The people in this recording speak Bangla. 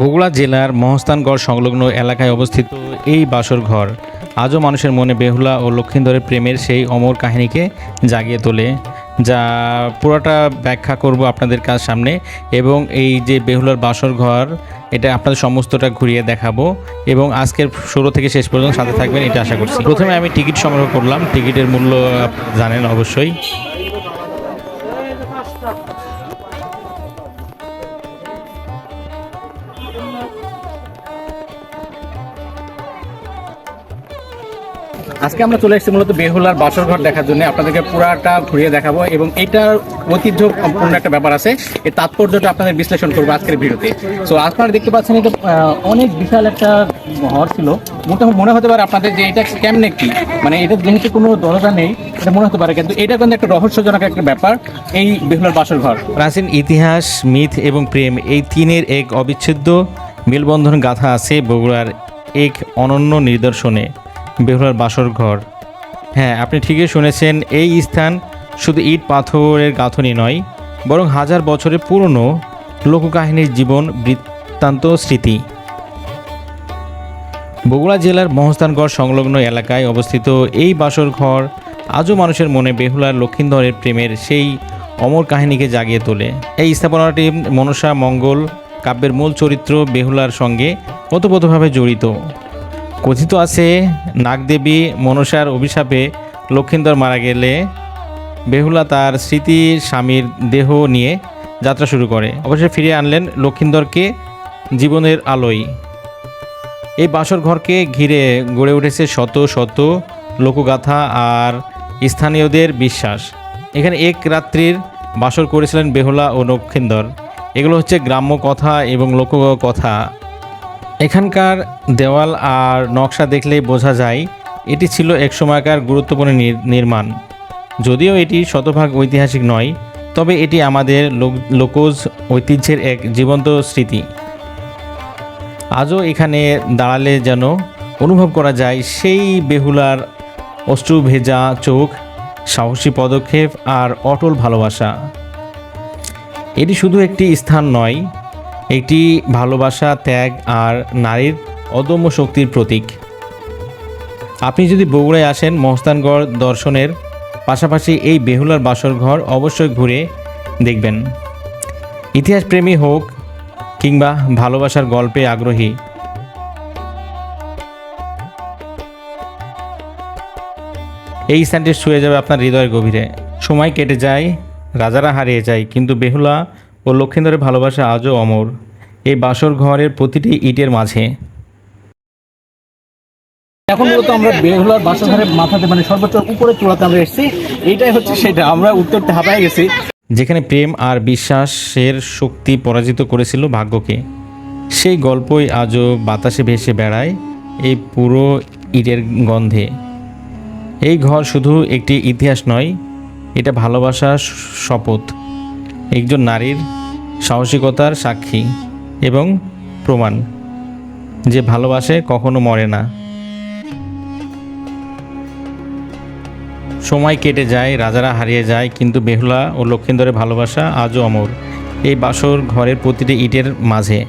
বগুড়া জেলার মহস্তানগড় সংলগ্ন এলাকায় অবস্থিত এই বাসর ঘর আজও মানুষের মনে বেহুলা ও লক্ষিন্দরের প্রেমের সেই অমর কাহিনীকে জাগিয়ে তোলে, যা পুরোটা ব্যাখ্যা করব আপনাদের কাজ সামনে এবং এই যে বেহুলার বাসর ঘর, এটা আপনাদের সমস্তটা ঘুরিয়ে দেখাবো এবং আজকের শুরু থেকে শেষ পর্যন্ত সাথে থাকবেন, এটা আশা করছি। প্রথমে আমি টিকিট সংগ্রহ করলাম। টিকিটের মূল্য জানেন অবশ্যই। Thank you. আজকে আমরা চলে এসেছি মূলত বেহুলার বাসর ঘর দেখার জন্য। আপনাদেরকে পুরাটা ঘুরিয়ে দেখাবো এবং এটার ঐতিহ্যপূর্ণ একটা ব্যাপার আছে। এই তাৎপর্যটা আপনাদের বিশ্লেষণ করব আজকের ভিডিওতে। সো আপনারা দেখতে পাচ্ছেন এটা অনেক বিশাল একটা ঘর ছিল। মোটামুটি মনে হতে পারে আপনাদের যে এটা কেমনে কি? মানে এটা যেহেতু কোনো দরজা নেই, এটা মনে হতে পারে, কিন্তু এটা কিন্তু একটা রহস্যজনক একটা ব্যাপার, এই বেহুলার বাসর ঘর। প্রাচীন ইতিহাস, মিথ এবং প্রেম, এই তিনের এক অবিচ্ছেদ্য মেলবন্ধন গাথা আছে বগুড়ার এক অনন্য নিদর্শনে। বেহুলার বাসর ঘর। হ্যাঁ আপনি ঠিকই শুনেছেন, এই স্থান শুধু ইট পাথরের গাঁথনি নয়, বরং হাজার বছরের পুরনো লোককাহিনীর জীবন বৃত্তান্ত স্মৃতি। বগুড়া জেলার মহস্তানগড় সংলগ্ন এলাকায় অবস্থিত এই বাসর ঘর আজও মানুষের মনে বেহুলার লক্ষিন্দরের প্রেমের সেই অমর কাহিনীকে জাগিয়ে তোলে। এই স্থাপনাটি মনসা মঙ্গল কাব্যের মূল চরিত্র বেহুলার সঙ্গে ওতপ্রোতভাবে জড়িত। কথিত আছে, নাগদেবী মনসার অভিশাপে লক্ষিন্দর মারা গেলে বেহুলা তার স্মৃতি স্বামীর দেহ নিয়ে যাত্রা শুরু করে। অবশ্যই ফিরিয়ে আনলেন লক্ষিন্দরকে জীবনের আলোয়। এই বাসর ঘরকে ঘিরে গড়ে উঠেছে শত শত লোকগাথা আর স্থানীয়দের বিশ্বাস। এখানে এক রাত্রির বাসর করেছিলেন বেহুলা ও লক্ষিন্দর। এগুলো হচ্ছে গ্রাম্য কথা এবং লোককথা এখানকার দেওয়াল আর নকশা দেখলেই বোঝা যায়, এটি ছিল এক সময়কার গুরুত্বপূর্ণ নির- নির্মাণ। যদিও এটি শতভাগ ঐতিহাসিক নয়, তবে এটি আমাদের লোক- লোকজ ঐতিহ্যের এক জীবন্ত স্মৃতি। আজও এখানে দাঁড়ালে যেন অনুভব করা যায় সেই বেহুলার অশ্রু ভেজা চোখ, সাহসী পদক্ষেপ আর অটল ভালোবাসা। এটি শুধু একটি স্থান নয় এটি ভালোবাসা, ত্যাগ আর নারীর অদম্য শক্তির প্রতীক। আপনি যদি বগুড়ায় আসেন মহস্তানগড় দর্শনের পাশাপাশি এই বেহুলার বাসর ঘর অবশ্যই ঘুরে দেখবেন। ইতিহাস প্রেমী হোক কিংবা ভালোবাসার গল্পে আগ্রহী। এই স্থানটি শুয়ে যাবে আপনার হৃদয়ের গভীরে। সময় কেটে যায়, রাজারা হারিয়ে যায়, কিন্তু বেহুলা ও লক্ষিন্দরের ভালোবাসা আজও অমর। এই বাসর ঘরের প্রতিটি ইটের মাঝে। এখন মূলত আমরা বেহুলার বাসঘরের মাথাতে মানে সর্বোচ্চ উপরে চূড়াতে আমরা এসেছি। এইটাই হচ্ছে সেটা আমরা উঠতে হাঁপায় গেছি। যেখানে প্রেম আর বিশ্বাসের শক্তি পরাজিত করেছিল ভাগ্যকে। সেই গল্পই আজও বাতাসে ভেসে বেড়ায় এই পুরো ইটের গন্ধে। এই ঘর শুধু একটি ইতিহাস নয় এটা ভালোবাসার শপথ। একজন নারীর সাহসিকতার সাক্ষী এবং প্রমাণ যে ভালোবাসে কখনো মরে না। সময় কেটে যায়, রাজারা হারিয়ে যায়, কিন্তু বেহুলা ও লক্ষিন্দরের ভালোবাসা আজও অমর। এই বাসর ঘরের প্রতিটি ইটের মাঝে।